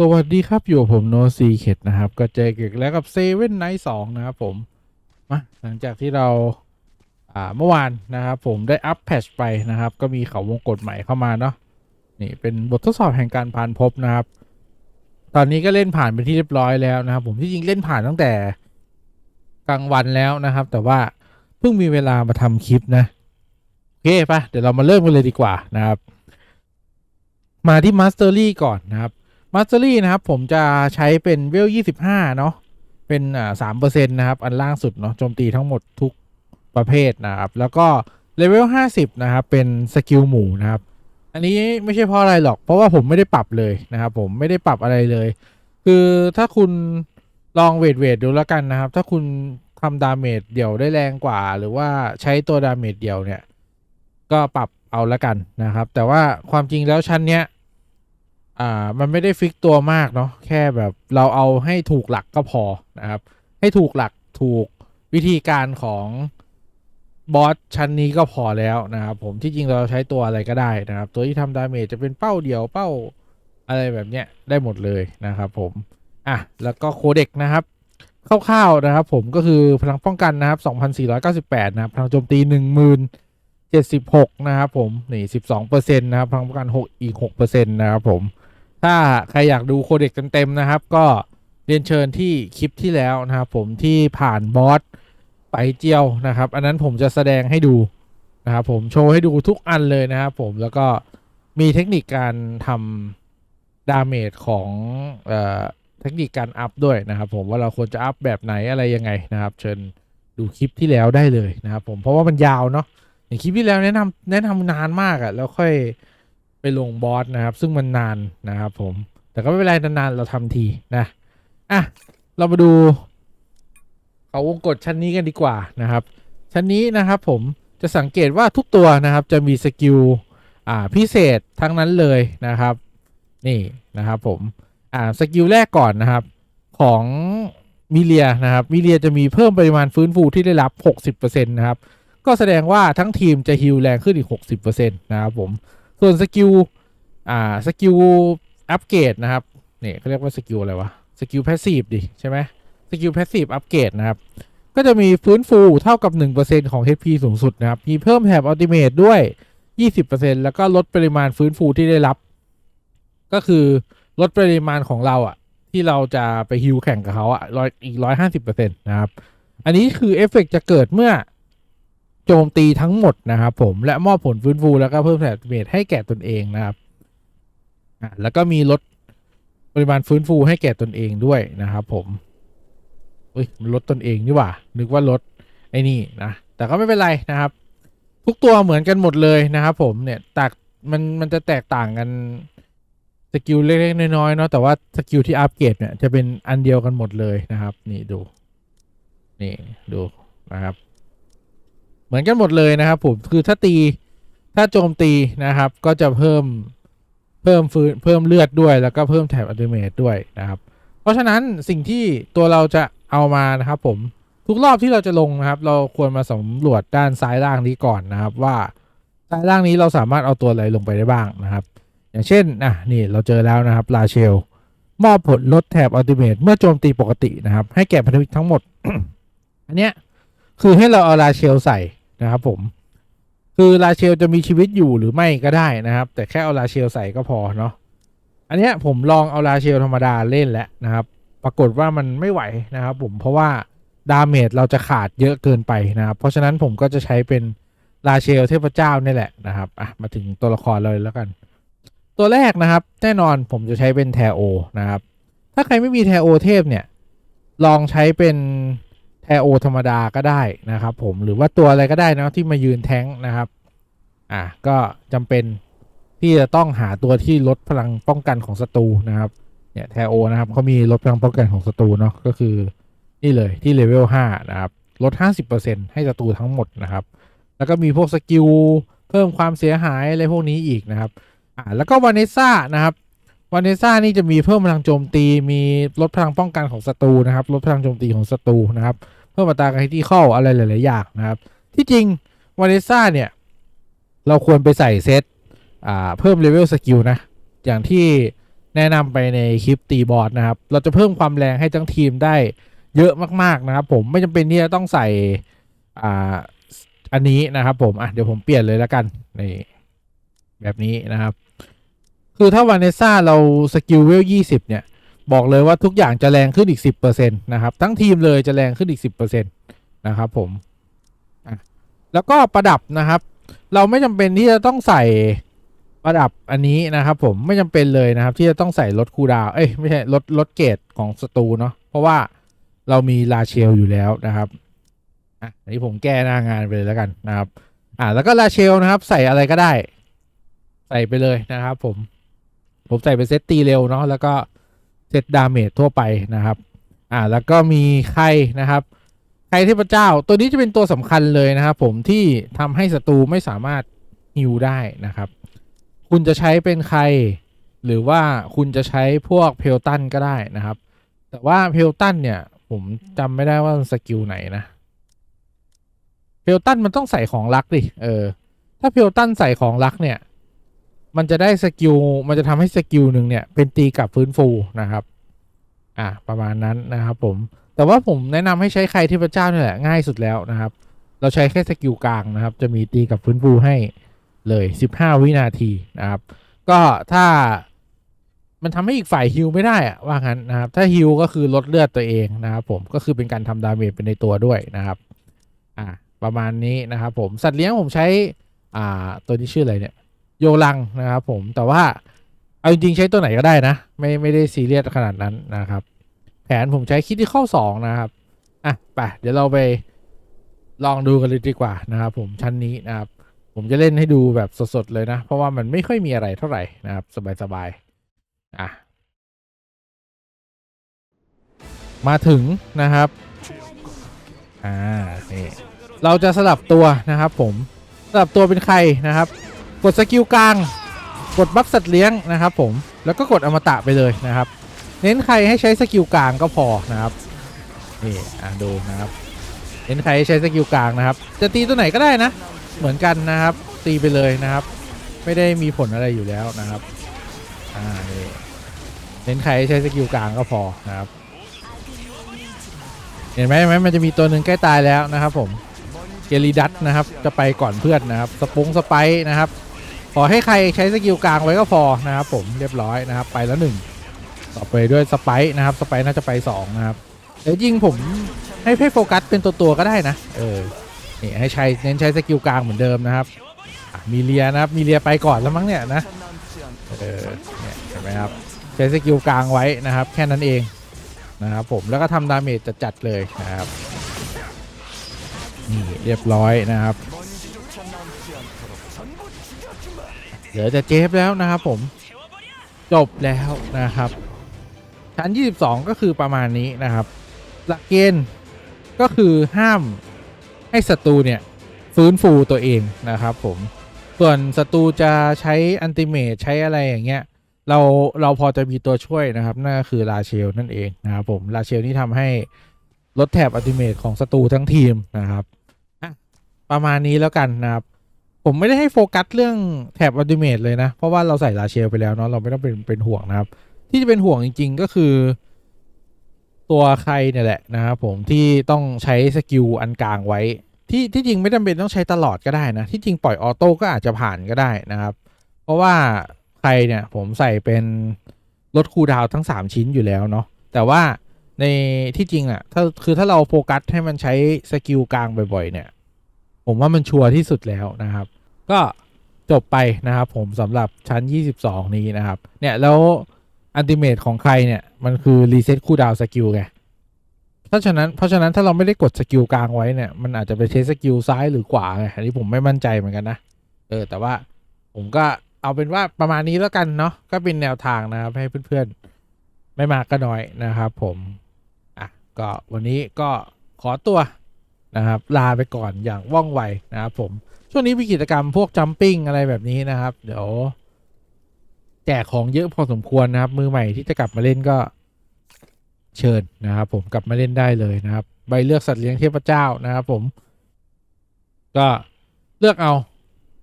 สวัสดีครับ อยู่ผมโนซีเ e ดนะครับ ก็เจอกันแล้วกับเซเว่นไนท์สองนะครับผมมาหลังจากที่เราอ่าเมื่อวานนะครับผมได้อัปแพชไปนะครับ ก็มีเขาวงกฎใหม่เข้ามาเนาะนี่เป็นบททดสอบแห่งการผ่านพบนะครับ ตอนนี้ก็เล่นผ่านเป็นที่เรียบร้อยแล้วนะครับ ผมที่จริงเล่นผ่านตั้งแต่กลางวันแล้วนะครับ แต่ว่าเพิ่งมีเวลามาทำคลิปนะโอเคปะเดี๋ยวเรามาเริ่มกันเลยดีกว่านะครับ มาที่มาสเตอรี่ก่อนนะครับ มาสเตอรี่นะครับ ผมจะใช้เป็นเวล 25 เนาะเป็นอ่าสามเปอร์เซ็นต์นะครับ อันล่างสุดเนาะโจมตีทั้งหมดทุกประเภทนะครับ แล้วก็เลเวล 50 นะครับ เป็นสกิลหมูนะครับ อันนี้ไม่ใช่เพราะอะไรหรอก เพราะว่าผมไม่ได้ปรับเลยนะครับ ผมไม่ได้ปรับอะไรเลย คือถ้าคุณลองเวทเวทดูแล้วกันนะครับ ถ้าคุณทำดาเมจเดี่ยวได้แรงกว่า หรือว่าใช้ตัวดาเมจเดี่ยวเนี่ย ก็ปรับเอาละกันนะครับ แต่ว่าความจริงแล้วชั้นเนี้ย อ่ามันไม่ได้ฟิกตัวมากเนาะแค่แบบเราเอาให้ถูกหลักก็พอนะครับ ให้ถูกหลักถูกวิธีการของบอสชั้นนี้ก็พอแล้วนะครับผมที่จริงเราใช้ตัวอะไรก็ได้นะครับ ตัวที่ทำดาเมจจะเป็นเป้าเดียวเป้าอะไรแบบเนี้ยได้หมดเลยนะครับผมอะแล้วก็โคเด็กนะครับคร่าวๆนะครับผมก็คือพลังป้องกันนะครับ2,498นะครับพลังโจมตี 10,000 76นะครับผมนี่12%นะครับพลังป้องกัน 6 อีก6%นะครับผม ถ้าใครอยากดูโคเด็กเต็มๆนะครับ ก็เรียนเชิญที่คลิปที่แล้วนะครับผมที่ผ่านบอสไปเจียวนะครับ อันนั้นผมจะแสดงให้ดูนะครับผมโชว์ให้ดูทุกอันเลยนะครับผมแล้วก็มีเทคนิคการทำดาเมจของเอ่อเทคนิคการอัพด้วยนะครับผมว่าเราควรจะอัพแบบไหนอะไรยังไงนะครับ เชิญดูคลิปที่แล้วได้เลยนะครับผมเพราะว่ามันยาวเนาะอย่างคลิปที่แล้วแนะนำแนะนำนานมากอะ่ะแล้วค่อย ลงบอสนะครับ ซึ่งมันนานนะครับผม แต่ก็ไม่เป็นไรนานๆเราทำทีนะอะเรามาดูเขาวงกดชั้นนี้กันดีกว่านะครับ ชั้นนี้นะครับผมจะสังเกตว่าทุกตัวนะครับจะมีสกิลอ่าพิเศษทั้งนั้นเลยนะครับ นี่นะครับผมอ่าสกิลแรกก่อนนะครับ ของมิเลียนะครับมิเลียจะมีเพิ่มปริมาณฟื้นฟูที่ได้รับ 60%นะครับ ก็แสดงว่าทั้งทีมจะฮิลแรงขึ้นอีก 60%นะครับผม ส่วนสกิลอ่าสกิลอัปเกรดนะครับเนี่ยเขาเรียกว่าสกิลอะไรวะสกิลแพสซีฟดิใช่ไหมสกิลแพสซีฟอัปเกรดนะครับก็จะมีฟื้นฟูเท่ากับ 1%ของ HP สูงสุดนะครับ มีเพิ่มแถบอัลติเมทด้วย 20%แล้วก็ลดปริมาณฟื้นฟูที่ได้รับ ก็คือลดปริมาณของเราอะที่เราจะไปฮิลแข่งกับเขาอะร้อยอีก 150%นะครับ อันนี้คือเอฟเฟกต์จะเกิดเมื่อ โจมตีทั้งหมดนะครับผมและมอบผลฟื้นฟูแล้วก็เพิ่มแถบเมทให้แก่ตนเองนะครับอะแล้วก็มีลดปริมาณฟื้นฟูให้แก่ตนเองด้วยนะครับผมเอ้ยมันลดตนเองนี่หว่า นึกว่าลดไอ้นี่นะแต่ก็ไม่เป็นไรนะครับ ทุกตัวเหมือนกันหมดเลยนะครับ ผมเนี่ยแตกมันมันจะแตกต่างกันสกิลเล็กๆน้อยๆเนาะแต่ว่าสกิลที่อัปเกรดเนี่ยจะเป็นอันเดียวกันหมดเลยนะครับ นี่ดู นี่ดูนะครับ เหมือนกันหมดเลยนะครับผมคือถ้าตีถ้าโจมตีนะครับ ก็จะเพิ่มเพิ่มฟื้นเพิ่มเลือดด้วยแล้วก็เพิ่มแถบอัลติเมทด้วยนะครับ เพราะฉะนั้นสิ่งที่ตัวเราจะเอามานะครับผมทุกรอบที่เราจะลงนะครับ เราควรมาสำรวจด้านซ้ายล่างนี้ก่อนนะครับ ว่าซ้ายล่างนี้เราสามารถเอาตัวอะไรลงไปได้บ้างนะครับ อย่างเช่นอะนี่เราเจอแล้วนะครับลาเชลมอบผลลดแถบอัลติเมทเมื่อโจมตีปกตินะครับ ให้แก่พันธมิตรทั้งหมด อันเนี้ยคือให้เราเอาลาเชลใส่ นะครับผม คือลาเชลจะมีชีวิตอยู่หรือไม่ก็ได้นะครับ แต่แค่เอาลาเชลใส่ก็พอเนาะอันเนี้ยผมลองเอาลาเชลธรรมดาเล่นแล้วนะครับ ปรากฏว่ามันไม่ไหวนะครับ ผมเพราะว่าดาเมจเราจะขาดเยอะเกินไปนะครับ เพราะฉะนั้นผมก็จะใช้เป็นลาเชลเทพเจ้านี่แหละนะครับอะมาถึงตัวละครเลยแล้วกัน ตัวแรกนะครับ แน่นอนผมจะใช้เป็นแทโอนะครับ ถ้าใครไม่มีแทโอเทพเนี่ย ลองใช้เป็น แทโอธรรมดาก็ได้นะครับผมหรือว่าตัวอะไรก็ได้นะที่มายืนแท้งนะครับอะก็จำเป็นที่จะต้องหาตัวที่ลดพลังป้องกันของศัตรูนะครับเนี่ยแทโอนะครับเขามีลดพลังป้องกันของศัตรูเนาะก็คือนี่เลยที่เลเวล5นะครับลด 50%ให้ศัตรูทั้งหมดนะครับ แล้วก็มีพวกสกิลเพิ่มความเสียหายอะไรพวกนี้อีกนะครับอ่าแล้วก็วานิซ่านะครับวานิซ่านี่จะมีเพิ่มพลังโจมตี มีลดพลังป้องกันของศัตรูนะครับ ลดพลังโจมตีของศัตรูนะครับ พิ่มอัตราการที่เข้าอะไรหลาย ๆ อย่างนะครับ ที่จริงวานิซ่าเนี่ย เราควรไปใส่เซตอ่าเพิ่มเลเวลสกิลนะ อย่างที่แนะนำไปในคลิปตีบอสนะครับ เราจะเพิ่มความแรงให้ทั้งทีมได้เยอะมาก ๆ นะครับ ผมไม่จำเป็นที่จะต้องใส่อ่าอันนี้นะครับผมอะเดี๋ยวผมเปลี่ยนเลยแล้วกันนี่แบบนี้นะครับ คือถ้าวาเนซ่าเราสกิลเวลยี่สิบเนี่ย บอกเลยว่าทุกอย่างจะแรงขึ้นอีกสิบเปอร์เซ็นตนะครับ ทั้งทีมเลยจะแรงขึ้นอีกสิบเปอร์เซ็นตนะครับผมแล้วก็ประดับนะครับ เราไม่จำเป็นที่จะต้องใส่ประดับอันนี้นะครับผมไม่จำเป็นเลยนะครับ ที่จะต้องใส่ลดคูดาวเอ้ยไม่ใช่ลดลดเกรดของศัตรูเนาะเพราะว่าเรามีลาเชลอยู่แล้วนะครับอะอันนี้ผมแก้หน้างานไปเลยแล้วกันนะครับ อะแล้วก็ลาเชลนะครับ ใส่อะไรก็ได้ ใส่ไปเลยนะครับ ผม ผมใส่เป็นเซตตีเร็วเนาะแล้วก็ เซตดาเมจทั่วไปนะครับ อ่าแล้วก็มีไข่นะครับไข่เทพเจ้า ตัวนี้จะเป็นตัวสำคัญเลยนะครับผมที่ทำให้ศัตรูไม่สามารถฮิวได้นะครับ คุณจะใช้เป็นใคร หรือว่าคุณจะใช้พวกเพลตันก็ได้นะครับ แต่ว่าเพลตันเนี่ย ผมจำไม่ได้ว่าสกิลไหนนะเพลตันมันต้องใส่ของลักดิเออถ้าเพลตันใส่ของลักเนี่ย มันจะได้สกิล มันจะทำให้สกิลหนึ่งเนี่ย เป็นตีกับฟื้นฟูนะครับ อะประมาณนั้นนะครับผม แต่ว่าผมแนะนำให้ใช้ใครที่พระเจ้าเนี่ยแหละง่ายสุดแล้วนะครับ เราใช้แค่สกิลกลางนะครับ จะมีตีกับฟื้นฟูให้เลย 15 วินาทีนะครับ ก็ถ้ามันทำให้อีกฝ่ายฮิวไม่ได้อะว่างั้นนะครับ ถ้าฮิวก็คือลดเลือดตัวเองนะครับ ผมก็คือเป็นการทำดาเมจเป็นในตัวด้วยนะครับ อะประมาณนี้นะครับ ผมสัตว์เลี้ยงผมใช้ อ่า ตัวนี้ชื่ออะไรเนี่ย โยลังนะครับผมแต่ว่าเอาจริงๆใช้ตัวไหนก็ได้นะ ไม่ไม่ได้ซีเรียสขนาดนั้นนะครับ แผนผมใช้คิดที่ข้อสองนะครับอะไปเดี๋ยวเราไปลองดูกันเลยดีกว่านะครับ ผมชั้นนี้นะครับ ผมจะเล่นให้ดูแบบสดๆเลยนะ เพราะว่ามันไม่ค่อยมีอะไรเท่าไหร่นะครับ สบายๆอะมาถึงนะครับอ่านี่เราจะสลับตัวนะครับ ผมสลับตัวเป็นใครนะครับ กดสกิลกลาง กดบัฟสัตว์เลี้ยงนะครับผมแล้วก็กดอมตะไปเลยนะครับ เน้นใครให้ใช้สกิลกลางก็พอนะครับนี่อะดูนะครับเน้นใครให้ใช้สกิลกลางนะครับ จะตีตัวไหนก็ได้นะ เหมือนกันนะครับ ตีไปเลยนะครับ ไม่ได้มีผลอะไรอยู่แล้วนะครับอ่านี่เน้นใครให้ใช้สกิลกลางก็พอนะครับเห็นไหมไหมมันจะมีตัวหนึ่งใกล้ตายแล้วนะครับผมเกลิดัตนะครับ จะไปก่อนเพื่อนนะครับ สปุงสไปร์นะครับ ขอให้ใครใช้สกิลกลางไว้ก็พอนะครับผมเรียบร้อยนะครับ ไปแล้วหนึ่งต่อไปด้วยสไปร์นะครับสไปร์น่าจะไปสองนะครับแต่จริงผมให้ให้โฟกัสเป็นตัวตัวๆก็ได้นะเออนี่ให้ใช้เน้นใช้สกิลกลางเหมือนเดิมนะครับมีเลียนะครับมีเลียไปก่อนแล้วมั้งเนี่ยนะเออเนี่ยเห็นไหมครับใช้สกิลกลางไว้นะครับ แค่นั้นเองนะครับผมแล้วก็ทำดาเมจจัดๆเลยนะครับนี่เรียบร้อยนะครับ เดี๋ยวจะเจฟแล้วนะครับผมจบแล้วนะครับ ชั้น 22 ก็คือประมาณนี้นะครับ หลักเกณฑ์ก็คือห้ามให้ศัตรูเนี่ยฟื้นฟูตัวเองนะครับผมส่วนศัตรูจะใช้อันติเมทใช้อะไรอย่างเงี้ยเราเราพอจะมีตัวช่วยนะครับนั่นก็คือลาเชลนั่นเองนะครับผมลาเชลนี่ทำให้ลดแถบอัลติเมทของศัตรูทั้งทีมนะครับประมาณนี้แล้วกันนะครับ ผมไม่ได้ให้โฟกัสเรื่องแถบอัลติเมทเลยนะ เพราะว่าเราใส่ลาเชลไปแล้วเนาะเราไม่ต้องเป็นเป็นห่วงนะครับ ที่จะเป็นห่วงจริง ๆ ก็คือ ตัวใครเนี่ยแหละนะครับผมที่ต้องใช้สกิลอันกลางไว้ ที่ที่จริงไม่จำเป็นต้องใช้ตลอดก็ได้นะ ที่จริงปล่อยออโต้ก็อาจจะผ่านก็ได้นะครับ เพราะว่าใครเนี่ยผมใส่เป็นลดคูดาวทั้ง 3 ชิ้นอยู่แล้วเนาะแต่ว่าในที่จริงอะถ้าคือถ้าเราโฟกัสให้มันใช้สกิลกลางบ่อยๆเนี่ย ผมว่ามันชัวร์ที่สุดแล้วนะครับ ก็จบไปนะครับผมสำหรับชั้น 22 นี้นะครับ เนี่ย แล้วอันติเมตของใครเนี่ย มันคือรีเซ็ตคูลดาวสกิลไงเพราะฉะนั้นเพราะฉะนั้นถ้าเราไม่ได้กดสกิลกลางไว้เนี่ย มันอาจจะไปใช้สกิลซ้ายหรือขวาไงอันนี้ผมไม่มั่นใจเหมือนกันนะเออแต่ว่าผมก็เอาเป็นว่าประมาณนี้แล้วกันเนาะก็เป็นแนวทางนะครับ ให้เพื่อนๆ ไม่มากก็น้อยนะครับ ผมอะก็วันนี้ก็ขอตัวนะครับ ลาไปก่อนอย่างว่องไวนะครับผม ช่วงนี้มีกิจกรรมพวกจัมปิ้งอะไรแบบนี้นะครับ เดี๋ยว แจกของเยอะพอสมควรนะครับ มือใหม่ที่จะกลับมาเล่นก็เชิญนะครับ ผมกลับมาเล่นได้เลยนะครับ ใบเลือกสัตว์เลี้ยงเทพเจ้านะครับ ผม ก็เลือกเอา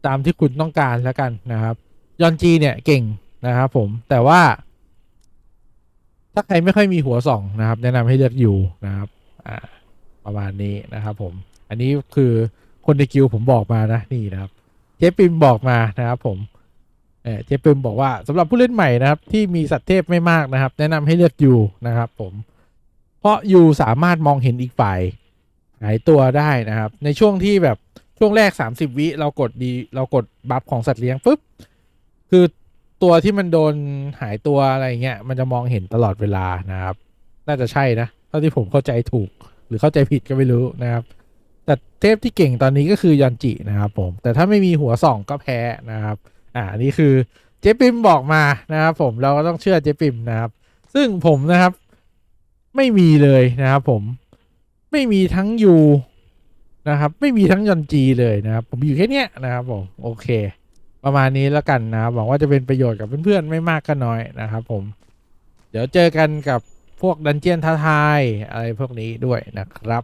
ตามที่คุณต้องการแล้วกันนะครับยอนจีเนี่ยเก่งนะครับ ผมแต่ว่า ถ้าใครไม่ค่อยมีหัวส่องนะครับ แนะนำให้เลือกอยู่นะครับ อ่า ประมาณนี้นะครับ ผม อันนี้คือ คนในกิวผมบอกมานะนี่นะครับ เจ๊ปิมบอกมานะครับ ผมเอเจ๊ปิมบอกว่าสำหรับผู้เล่นใหม่นะครับ ที่มีสัตว์เทพไม่มากนะครับ แนะนำให้เลือกยูนะครับ ผม เพราะยูสามารถมองเห็นอีกฝ่ายหายตัวได้นะครับ ในช่วงที่แบบช่วงแรก 30 วิเรากดดี เรากดบัฟของสัตว์เลี้ยงปุ๊บคือตัวที่มันโดนหายตัวอะไรเงี้ยมันจะมองเห็นตลอดเวลานะครับ น่าจะใช่นะเท่าที่ผมเข้าใจถูก หรือเข้าใจผิดก็ไม่รู้นะครับ แต่เทพที่เก่งตอนนี้ก็คือยอนจินะครับผม แต่ถ้าไม่มีหัวส่องก็แพ้นะครับ อ่านนี่คือเจ๊ปิมบอกมานะครับผมเราก็ต้องเชื่อเจ๊ปิมนะครับ ซึ่งผมนะครับ ไม่มีเลยนะครับผมไม่มีทั้งยูนะครับ ไม่มีทั้งยอนจีเลยนะครับ ผมอยู่แค่เนี้ยนะครับผมโอเค ประมาณนี้แล้วกันนะครับหวังว่าจะเป็นประโยชน์กับเพื่อนๆไม่มากก็น้อยนะครับผม เดี๋ยวเจอกันกับพวกดันเจียนท้าทายอะไรพวกนี้ด้วยนะครับ